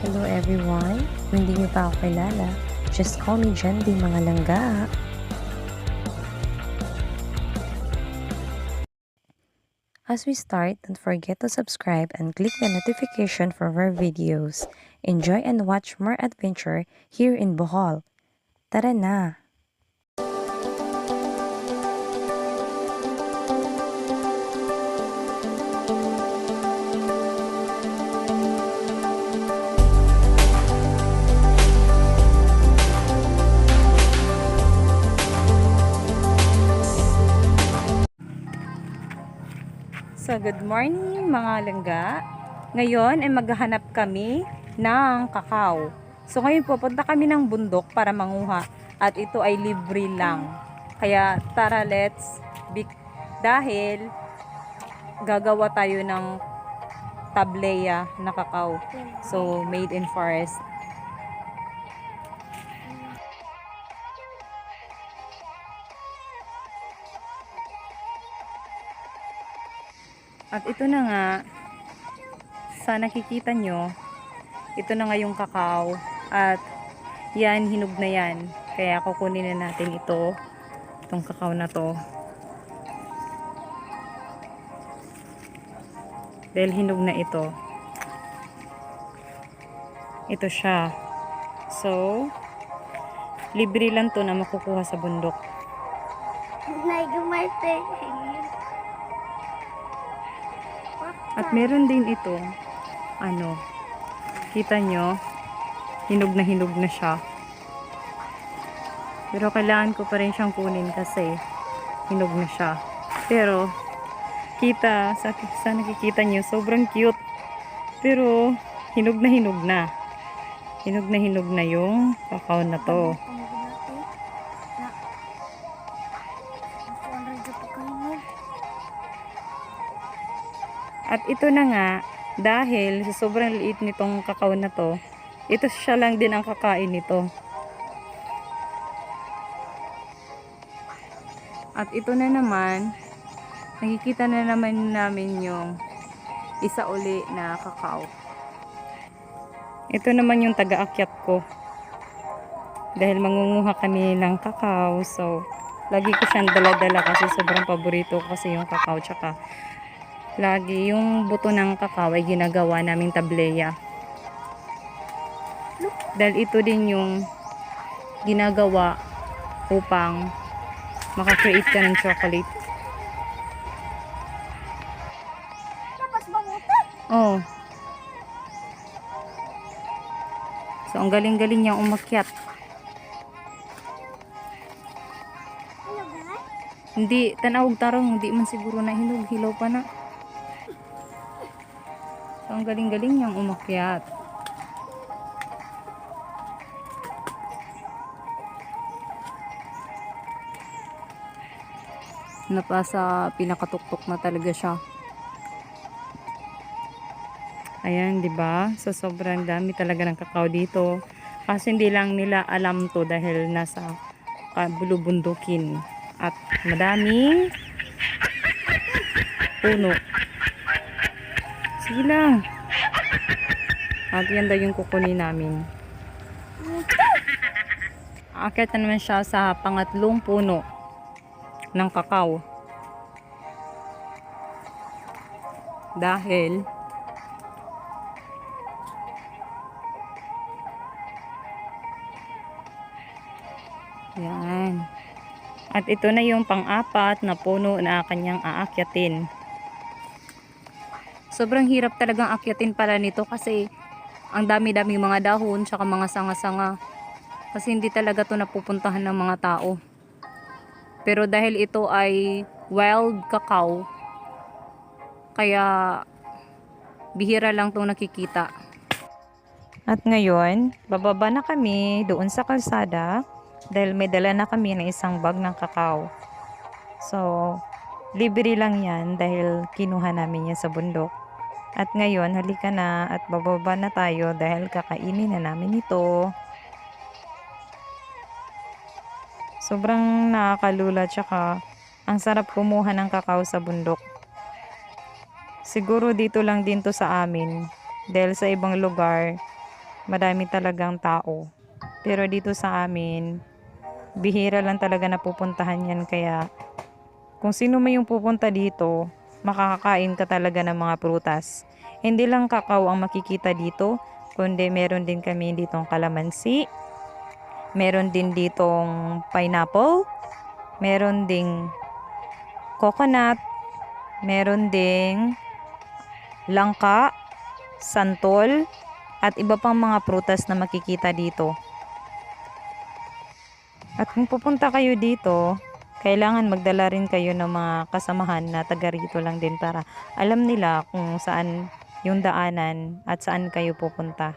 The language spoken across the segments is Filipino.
Hello everyone! Kung hindi niyo pa ako kilala, just call me Jandy mga langga. As we start, don't forget to subscribe and click the notification for more videos. Enjoy and watch more adventure here in Bohol. Tara na! So, good morning mga langga. Ngayon ay maghahanap kami ng kakao. So, ngayon pupunta kami ng bundok para manguha. At ito ay libre lang. Kaya tara let's be dahil gagawa tayo ng tableya na kakao. So, made in forest. At ito na nga, sa nakikita nyo, ito na nga yung kakao. At yan, hinog na yan. Kaya kukunin na natin ito, itong kakao na to. Dahil hinog na ito. Ito siya. So, libre lang to na makukuha sa bundok. Nagumarte. At meron din ito, ano, kita nyo, hinog na hinog na siya. Pero kailangan ko pa rin siyang kunin kasi hinog na siya. Pero, kita, sa, sa nakikita nyo, sobrang cute. Pero, hinog na hinog na. Hinog na hinog na yung kakao na to. Ito na nga, dahil sa sobrang liit nitong kakao na to, ito siya lang din ang kakain nito. At ito na naman, nakikita na naman namin yung isa uli na kakao. Ito naman yung taga-akyat ko. Dahil mangunguha kami ng kakao, so lagi ko siyang dala-dala kasi sobrang paborito ko kasi yung kakao tsaka lagi yung buto ng kakao ay ginagawa naming tableya. Dahil ito din yung ginagawa upang makakreate ka ng chocolate. Oh. So, ang galing-galing niyang umakyat. Hindi, tanawag tarong, hindi man siguro na hinog, hilaw pa na. Ang galing-galing niyang umakyat. Napasa pinakatuktok na talaga siya. Ayan, 'di ba? So sobrang dami talaga ng kakao dito. Kasi hindi lang nila alam 'to dahil nasa uh, bulubundukin at madaming puno. Sige lang. At yan daw yung kukunin namin. Aakyat na naman siya sa pangatlong puno ng kakao. Dahil Yan. At ito na yung pang-apat na puno na kanyang aakyatin. Sobrang hirap talagang akyatin pala nito kasi ang dami-dami mga dahon tsaka mga sanga-sanga. Kasi hindi talaga to napupuntahan ng mga tao. Pero dahil ito ay wild cacao, kaya bihira lang itong nakikita. At ngayon, bababa na kami doon sa kalsada dahil may dala na kami ng isang bag ng kakao. So, libre lang yan dahil kinuha namin yan sa bundok. At ngayon, halika na at bababa na tayo dahil kakainin na namin ito. Sobrang nakakalula tsaka ang sarap kumuha ng kakao sa bundok. Siguro dito lang din to sa amin dahil sa ibang lugar Madami talagang tao. Pero dito sa amin, bihira lang talaga na pupuntahan yan. Kaya kung sino may yung pupunta dito, makakakain ka talaga ng mga prutas. Hindi lang kakao ang makikita dito, kundi meron din kami ditong kalamansi, meron din ditong pineapple, meron ding coconut, meron ding langka, santol, at iba pang mga prutas na makikita dito. At kung pupunta kayo dito, kailangan magdala rin kayo ng mga kasamahan na taga rito lang din para alam nila kung saan yung daanan at saan kayo pupunta.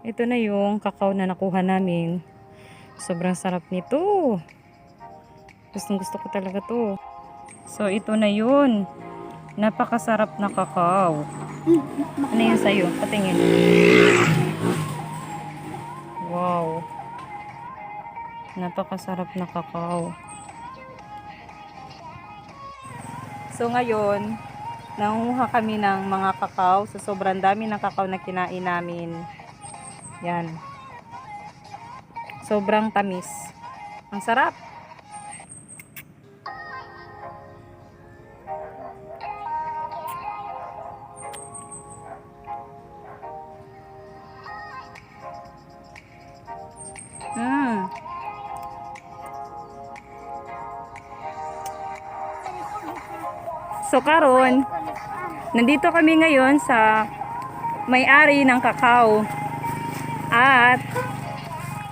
Ito na yung kakao na nakuha namin. Sobrang sarap nito. Gustong gusto ko talaga to. So, ito na yun. Napakasarap na kakao. Ano yun sa'yo? Patingin. Napakasarap na kakao. So ngayon, nanguha kami ng mga kakao. So sobrang dami ng kakao na kinain namin. Yan. Sobrang tamis. Ang sarap. So karon, nandito kami ngayon sa may-ari ng kakao. At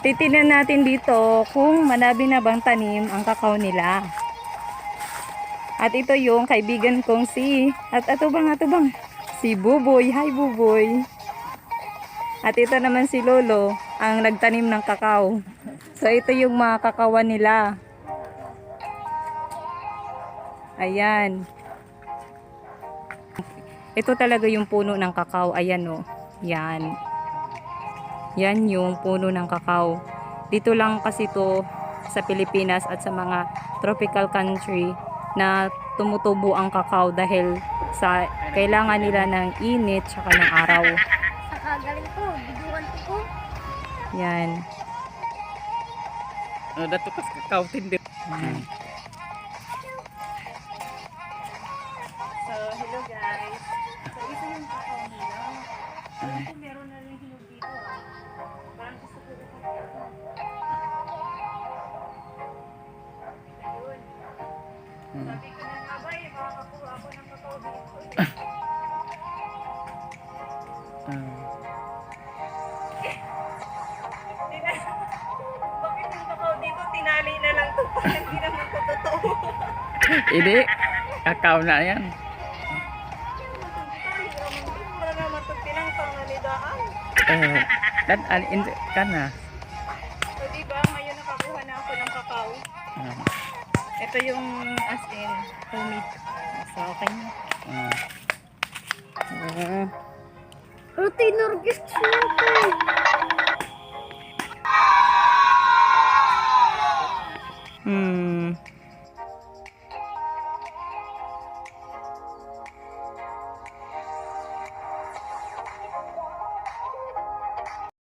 titignan natin dito kung manabi na bang tanim ang kakao nila. At ito yung kaibigan kong si at ato bang ato bang si Buboy. Hi Buboy. At ito naman si Lolo ang nagtanim ng kakao. So ito yung mga kakawan nila. Ayan. Ito talaga yung puno ng kakao. Ayan o. Yan. Yan yung puno ng kakao. Dito lang kasi to sa Pilipinas at sa mga tropical country na tumutubo ang kakao dahil sa kailangan nila ng init tsaka ng araw. Sa kagaling ko, biduan ko. Yan. Ano dato kas kakautin din. Alam ko na rin hinog dito ah. Parang gusto ko ito. Ayun. Sabi ko na nga ba, eh, makakakuha ako ng kakao dito. eh. Bakit yung kakao dito, tinali na lang to. Hindi naman to totoo. Hindi. Na yan. Na. Eh, dan an in kana. So, diba, ngayon nakakuha na ako ng kakao. Ito yung as in, homemade. So, okay na. ah. Uh, Routine orchestra.